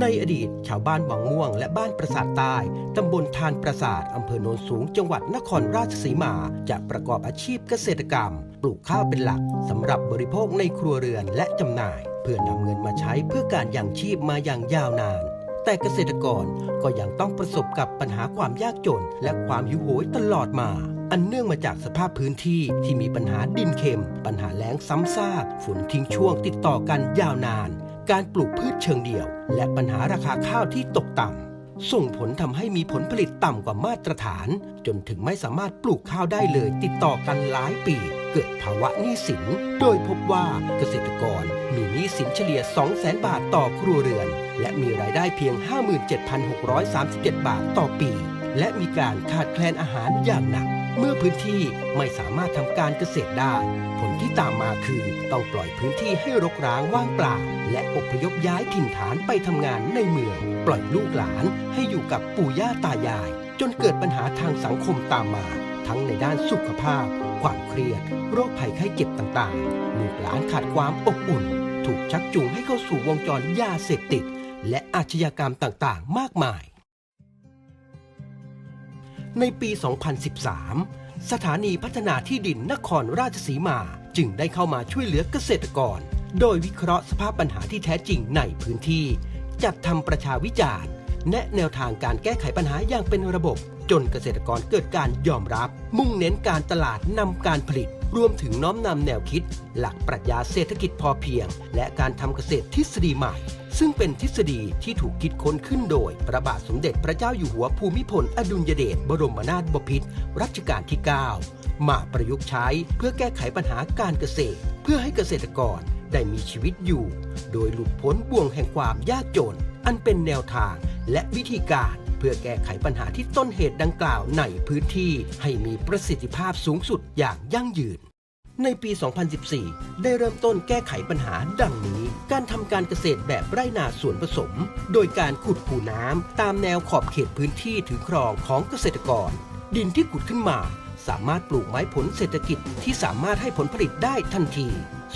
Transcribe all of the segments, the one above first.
ในอดีต ชาวบ้านบางม่วง และบ้านปราสาทใต้ตำบลทานปราสาทอำเภอโนนสูง จังหวัดนครราชสีมา จะประกอบอาชีพเกษตรกรรม ปลูกข้าวเป็นหลักสำหรับบริโภคในครัวเรือนและจำหน่าย เพื่อนำเงินมาใช้เพื่อการยังชีพมาอย่างยาวนาน แต่เกษตรกรก็ยังต้องประสบกับปัญหาความยากจน และความหิวโหยตลอดมาอันเนื่องมาจากสภาพพื้นที่ที่มีปัญหาดินเค็ม ปัญหาแล้งซ้ำซากฝนทิ้งช่วงติดต่อกันยาวนาน การปลูกพืชเชิงเดี่ยว และปัญหาราคาข้าวที่ตกต่ำส่งผลทำให้มีผลผลิตต่ำกว่ามาตรฐาน จนถึงไม่สามารถปลูกข้าวได้เลย ติดต่อกันหลายปี เกิดภาวะหนี้สิน โดยพบว่าเกษตรกรมีหนี้สินเฉลี่ย 200,000 บาทต่อครัวเรือน และมีรายได้เพียง 57,637 บาทต่อปี และมีการขาดแคลนอาหารอย่างหนัก เมื่อพื้นที่ไม่สามารถทำการเกษตรได้ ผลที่ตามมาคือต้องปล่อยพื้นที่ให้รกร้างว่างเปล่า และอพยพย้ายถิ่นฐานไปทำงานในเมือง ปล่อยลูกหลานให้อยู่กับปู่ย่าตายาย จนเกิดปัญหาทางสังคมตามมา ทั้งในด้านสุขภาพ ความเครียด โรคภัยไข้เจ็บต่างๆ ลูกหลานขาดความอบอุ่น ถูกชักจูงให้เข้าสู่วงจรยาเสพติด และอาชญากรรมต่างๆ มากมาย ในปี 2013 สถานีพัฒนาที่ดินนครราชสีมาจึงได้เข้ามาช่วยเหลือเกษตรกร โดยวิเคราะห์สภาพปัญหาที่แท้จริงในพื้นที่ จัดทำประชาวิจารณ์ แนะแนวทางการแก้ไขปัญหาอย่างเป็นระบบ จนเกษตรกรเกิดการยอมรับ มุ่งเน้นการตลาดนำการผลิต รวมถึงน้อมนำแนวคิด หลักปรัชญาเศรษฐกิจพอเพียง และการทำเกษตรทฤษฎีใหม่ ซึ่งเป็นทฤษฎีที่ถูกคิดค้นขึ้นโดย พระบาทสมเด็จพระเจ้าอยู่หัวภูมิพลอดุลยเดชบรมนาถบพิตรรัชกาลที่ 9 มาประยุกต์ใช้เพื่อแก้ไขปัญหาการเกษตร เพื่อให้เกษตรกรได้มีชีวิตอยู่ โดยหลุดพ้นบ่วงแห่งความยากจน อันเป็นแนวทางและวิธีการ เพื่อแก้ไขปัญหาที่ต้นเหตุดังกล่าวในพื้นที่ให้มีประสิทธิภาพสูงสุดอย่างยั่งยืนในปี 2014 ได้เริ่มต้นแก้ไขปัญหาดังนี้ การทำการเกษตรแบบไร่นาสวนผสม โดยการขุดผูน้ำตามแนวขอบเขตพื้นที่ถือครองของเกษตรกร ดินที่ขุดขึ้นมา สามารถปลูกไม้ผลเศรษฐกิจที่สามารถให้ผลผลิตได้ทันที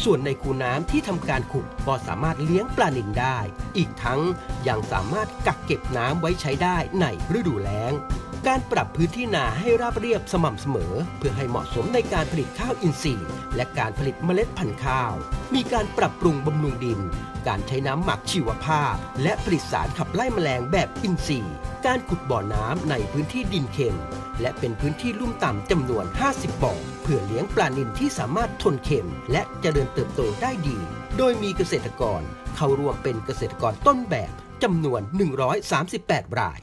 ส่วนในคูน้ำที่ทำการขุดก็สามารถเลี้ยงปลานิลได้ อีกทั้งยังสามารถกักเก็บน้ำไว้ใช้ได้ในฤดูแล้ง การปรับพื้นที่นาให้ราบเรียบสม่ำเสมอ เพื่อให้เหมาะสมในการผลิตข้าวอินทรีย์ และการผลิตเมล็ดพันธุ์ข้าว มีการปรับปรุงบำรุงดิน การใช้น้ำหมักชีวภาพ และผลิตสารขับไล่แมลงแบบอินทรีย์ การขุดบ่อน้ำในพื้นที่ดินเค็ม และเป็นพื้นที่ลุ่มต่ำจำนวน 50 บ่อเพื่อเลี้ยงปลานิลที่สามารถทนเค็ม และเจริญเติบโตได้ดี โดยมีเกษตรกร เข้าร่วมเป็นเกษตรกรต้นแบบจำนวน 138 ราย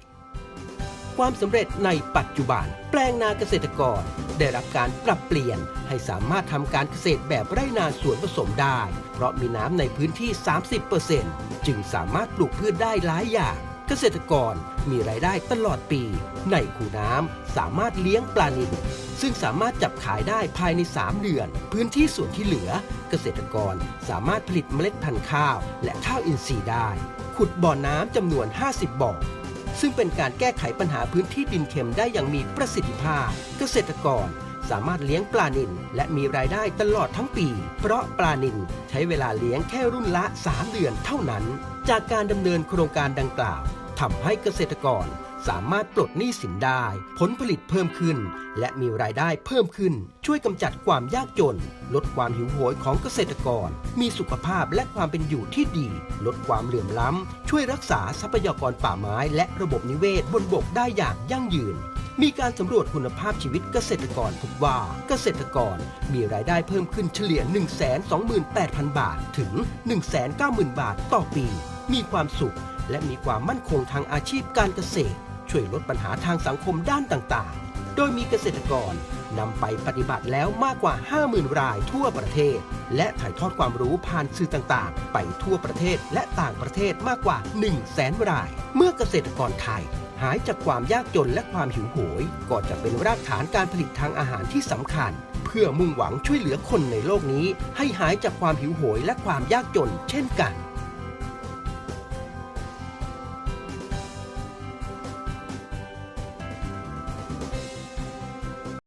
ความสำเร็จในปัจจุบัน แปลงนาเกษตรกร ได้รับการปรับเปลี่ยนให้สามารถทำการเกษตรแบบไร่นาสวนผสมได้ เพราะมีน้ำในพื้นที่ 30%จึงสามารถปลูกพืชได้หลายอย่าง เกษตรกรมีรายได้ตลอดปี ในคูน้ำสามารถเลี้ยงปลานิลซึ่งสามารถจับขายได้ภายใน 3 เดือน พื้นที่ส่วนที่เหลือ เกษตรกรสามารถผลิตเมล็ดพันธุ์ข้าว และข้าวอินทรีย์ได้ ขุดบ่อน้ำจำนวน 50 บ่อ ซึ่งเป็นการแก้ไขปัญหาพื้นที่ดินเค็มได้อย่างมีประสิทธิภาพ เกษตรกรสามารถเลี้ยงปลานิลและมีรายได้ตลอดทั้งปี เพราะปลานิลใช้เวลาเลี้ยงแค่รุ่นละ 3 เดือนเท่านั้น จากการดำเนินโครงการดังกล่าวทำให้เกษตรกร สามารถปลดหนี้สินได้ ผลผลิตเพิ่มขึ้น และมีรายได้เพิ่มขึ้น ช่วยกำจัดความยากจน ลดความหิวโหยของเกษตรกร มีสุขภาพและความเป็นอยู่ที่ดี ลดความเหลื่อมล้ำ ช่วยรักษาทรัพยากรป่าไม้ และระบบนิเวศบนบกได้อย่างยั่งยืนมีการสำรวจคุณภาพชีวิตเกษตรกรพบว่าเกษตรกรมีรายได้เพิ่มขึ้นเฉลี่ย 128,000 บาทถึง 190,000 บาทต่อปี มีความสุขและมีความมั่นคงทางอาชีพการเกษตร ช่วยลดปัญหาทางสังคมด้านต่างๆ โดยมีเกษตรกรนำไปปฏิบัติแล้วมากกว่า 50,000 รายทั่วประเทศ และถ่ายทอดความรู้ผ่านสื่อต่างๆ ไปทั่วประเทศและต่างประเทศมากกว่า 1 0 0 0 0แสนราย เมื่อเกษตรกรไทยหายจากความยากจนและความหิวโหย ก็จะเป็นรากฐานการผลิตทางอาหารที่สำคัญ เพื่อมุ่งหวังช่วยเหลือคนในโลกนี้ ให้หายจากความหิวโหยและความยากจน เช่นกัน